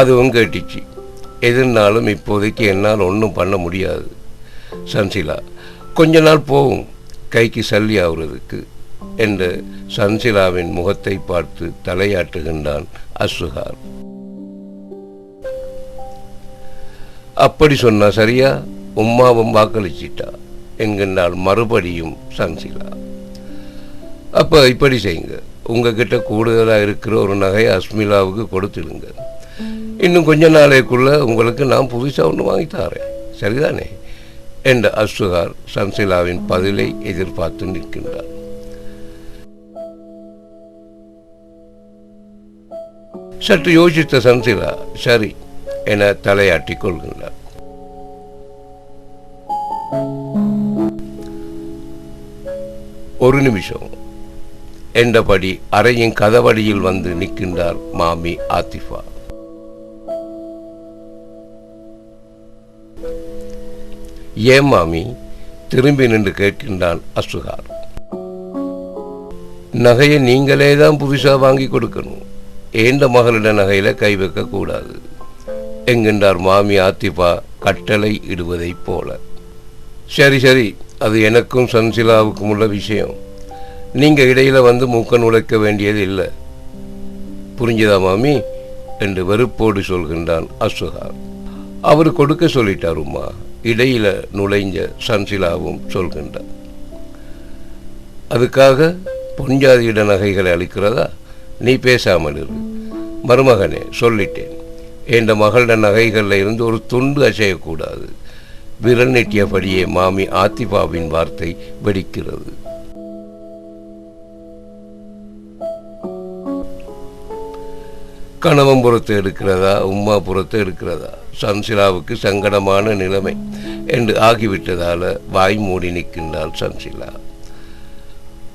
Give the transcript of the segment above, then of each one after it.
அதுவும் கேட்டுச்சு. எதுனாலும் இப்போதைக்கு என்னால் ஒன்றும் பண்ண முடியாது. சன்சிலா கொஞ்ச நாள் போகும் கைக்கு சல்லி ஆகுறதுக்கு என்று சன்சிலாவின் முகத்தை பார்த்து தலையாட்டுகின்றான் அசுகார் அப்படி சொன்னா சரியா? உம்மாவும் வாக்களிச்சிட்டா? என்கின்றால் மறுபடியும் சன்சிலா. அப்போ இப்படி செய்யுங்க. உங்ககிட்ட கூடுதலாக இருக்கிற ஒரு நகையை அஸ்மிலாவுக்கு கொடுத்துடுங்க. இன்னும் கொஞ்ச நாளைக்குள்ள உங்களுக்கு நான் புதுசாக ஒன்று வாங்கி தரேன். சரிதானே? என்ற அசுகார் சன்சிலாவின் பதிலை எதிர்பார்த்து நிற்கின்றார். சற்று யோசித்த சன்சிலா சரி என தலையாட்டி கொள்கின்றார். ஒரு நிமிஷம் என்றபடி அறையின் கதவடியில் வந்து நிற்கின்றார் மாமி ஆத்திஃபா. ஏன் மாமி திரும்பி நின்று கேட்கின்றான் அசுகார் நகையை நீங்களே தான் புதுசா வாங்கி கொடுக்கணும். ஏண்ட மகளிட நகையில கை வைக்க கூடாது. என்கின்றார் மாமி ஆத்திபா கட்டளை இடுவதைப் போல. சரி சரி அது எனக்கும் சன்சிலாவுக்கும் உள்ள விஷயம். நீங்க இடையில வந்து மூக்க நுழைக்க வேண்டியது இல்லை. புரிஞ்சுதா மாமி? என்று வெறுப்போடு சொல்கின்றான் அசுகார் அவர் கொடுக்க சொல்லிட்டார் உமா இடையில நுழைஞ்ச சன்சிலாவும் சொல்கின்றார். அதுக்காக பொஞ்சாதியிட நகைகளை அளிக்கிறதா? நீ பேசாமல் இரு. மருமகனே சொல்லிட்டேன். என் மகளிட நகைகளில் இருந்து ஒரு துண்டு அசையக்கூடாது. விரல் நெட்டியபடியே மாமி ஆத்திபாவின் வார்த்தை வெடிக்கிறது. கணவன் புறத்தை எடுக்கிறதா? உம்மா புறத்தை எடுக்கிறதா? சன்சிலாவுக்கு சங்கடமான நிலைமை என்று ஆகிவிட்டதால வாய் மூடி நிற்கின்றாள் சன்சிலா.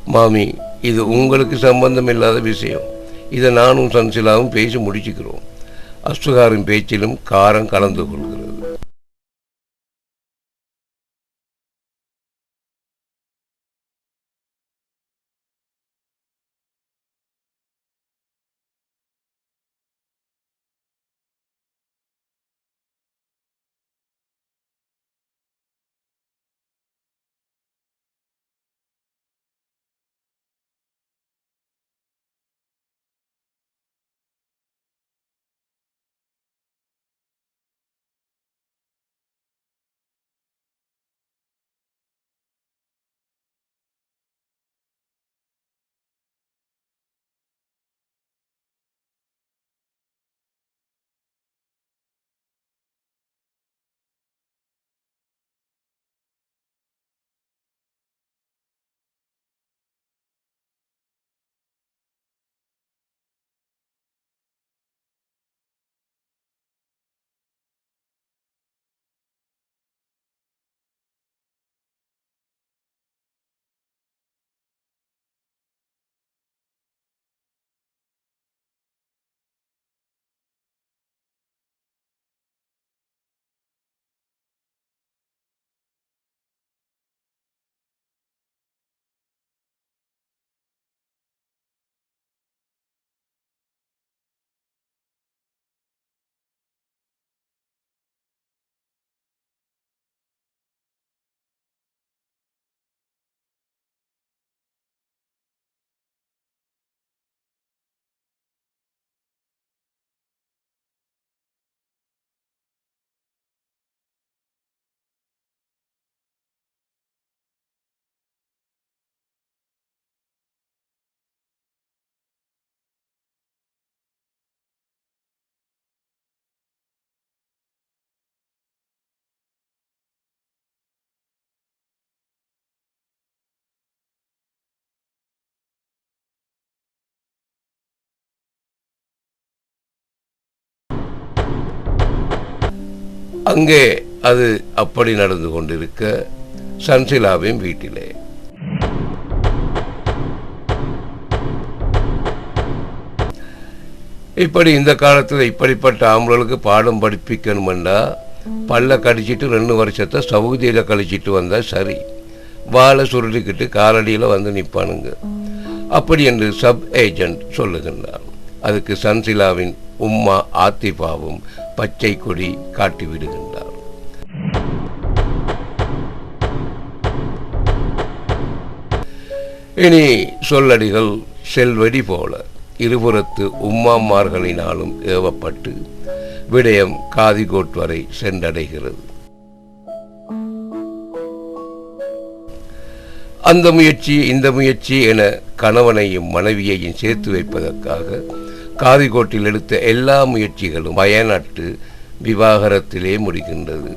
மாமி இது உங்களுக்கு சம்பந்தம் இல்லாத விஷயம். இதை நானும் சன்சிலாவும் பேசி முடிச்சுக்கிறோம். அஸ்துகாரின் பேச்சிலும் காரம் கலந்து கொள்கிறது. அங்கே அது அப்படி நடந்து கொண்டிருக்க சன்சிலாவின் வீட்டிலே. இப்படி இந்த காலத்தில் இப்படிப்பட்ட ஆம்பளுக்கு பாடம் படிப்பிக்கணுமெண்டா பல்ல கடிச்சிட்டு ரெண்டு வருஷத்தை சவுதியில் கழிச்சிட்டு வந்தால் சரி. வாழை சுருட்டிக்கிட்டு காலடியில் வந்து நிற்பானுங்க அப்படி என்று சப் ஏஜென்ட் சொல்லுகின்றார். அதுக்கு சன்சிலாவின் உம்மா ஆத்திபாவும் பச்சை கொடி காட்டிவிடுகின்றார் இனி சொல்லடிகள் செல்வடி போல இருபுறத்து உம்மாமார்களினாலும் ஏவப்பட்டு விடயம் காதிகோட் வரை சென்றடைகிறது. அந்த முயற்சி இந்த முயற்சி என கணவனையும் மனைவியையும் சேர்த்து வைப்பதற்காக காவிகோட்டில் எடுத்த எல்லா முயற்சிகளும் பயனற்று விவாகரத்திலே முடிகின்றது.